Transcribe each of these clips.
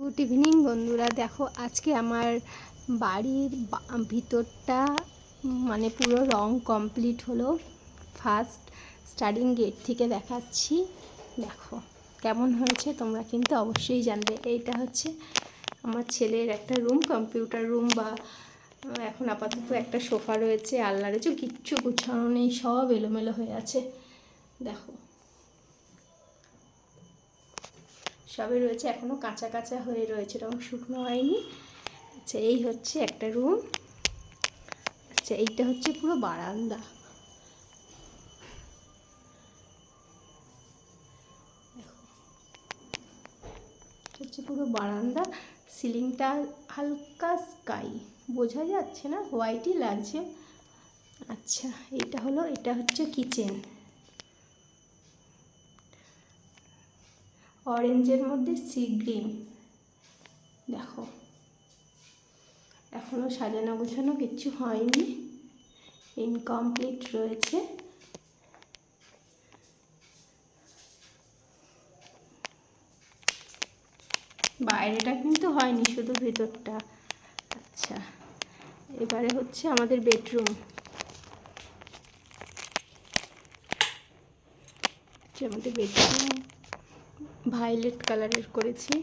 Good evening বন্ধুরা। দেখো, আজকে আমার বাড়ির ভিতরটা মানে পুরো রং কমপ্লিট হলো। ফার্স্ট স্টার্টিং গেট থেকে দেখাচ্ছি। দেখো, কেমন হয়েছে তোমরা কিন্তু অবশ্যই জানবে। এইটা হচ্ছে আমার ছেলের একটা রুম কম্পিউটার রুম বা এখন আপাতত একটা সোফা রয়েছে আলনা রয়েছে কিচ্ছু গুছানো নেই, সব এলোমেলো হয়ে আছে। দেখো সবই রয়েছে এখনও কাঁচা কাঁচা হয়ে রয়েছে, এরকম শুকনো হয়নি। আচ্ছা এই হচ্ছে একটা রুম আচ্ছা এইটা হচ্ছে পুরো বারান্দা। হচ্ছে পুরো বারান্দা। সিলিংটা হালকা স্কাই। বোঝা যাচ্ছে না, হোয়াইটই লাগছে। আচ্ছা এটা হলো, এটা হচ্ছে কিচেন অরেঞ্জের মধ্যে সি গ্রিন। দেখো। এখনও সাজানো গোছানো কিচ্ছু হয়নি। ইনকমপ্লিট রয়েছে। বাইরেটা কিন্তু হয়নি, শুধু ভেতরটা। আচ্ছা এবারে হচ্ছে আমাদের বেডরুম। আমাদের বেডরুম। ভায়োলেট কালারের করেছি।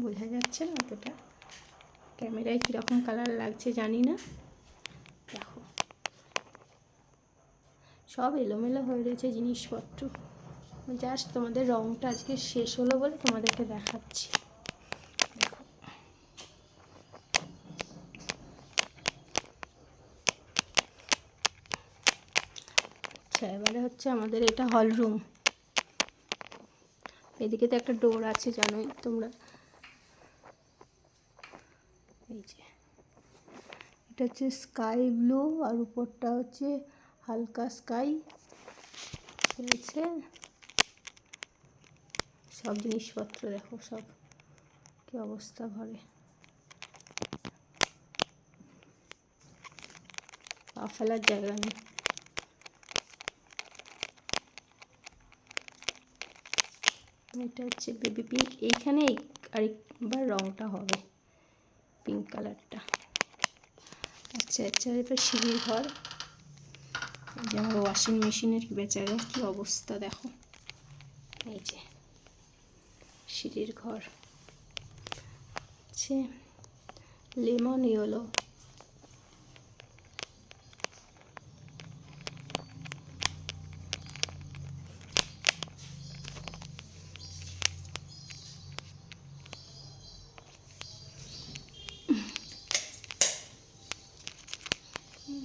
বোঝা যাচ্ছে না অতটা। ক্যামেরায় কীরকম কালার লাগছে জানি না। দেখো। সব এলোমেলো হয়ে রয়েছে জিনিসপত্র। জাস্ট তোমাদের রঙটা আজকে শেষ হলো বলে তোমাদেরকে দেখাচ্ছি। দেখো। আচ্ছা এবারে হচ্ছে আমাদের এটা হল রুম। এদিকে তো একটা ডোর আছে, জানোই তোমরা। এই যে। এটা হচ্ছে স্কাই ব্লু, আর উপরটা হচ্ছে হালকা স্কাই। রয়েছে সব জিনিসপত্র, দেখো সব। কি অবস্থা ঘরে। পা ফেলার জায়গা নেই। এটা হচ্ছে বেবি পিঙ্ক এইখানে আরেকবার রঙটা হবে পিঙ্ক কালারটা আচ্ছা আচ্ছা এরপর সিঁড়ির ঘর। যে আমার ওয়াশিং মেশিনের বেচারা কি অবস্থা দেখো। এই যে সিঁড়ির ঘর। হচ্ছে লেমন ইয়েলো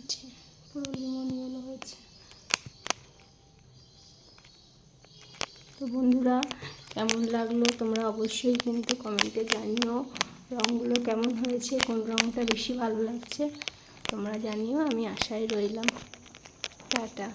আছে পুরো লিমন ইয়েলো হয়েছে। তো বন্ধুরা, কেমন লাগল তোমরা অবশ্যই কিন্তু কমেন্টে জানিও রঙগুলো কেমন হয়েছে, কোন রঙটা বেশি ভালো লাগছে, তোমরা জানিও, আমি আশায় রইলাম। টাটা।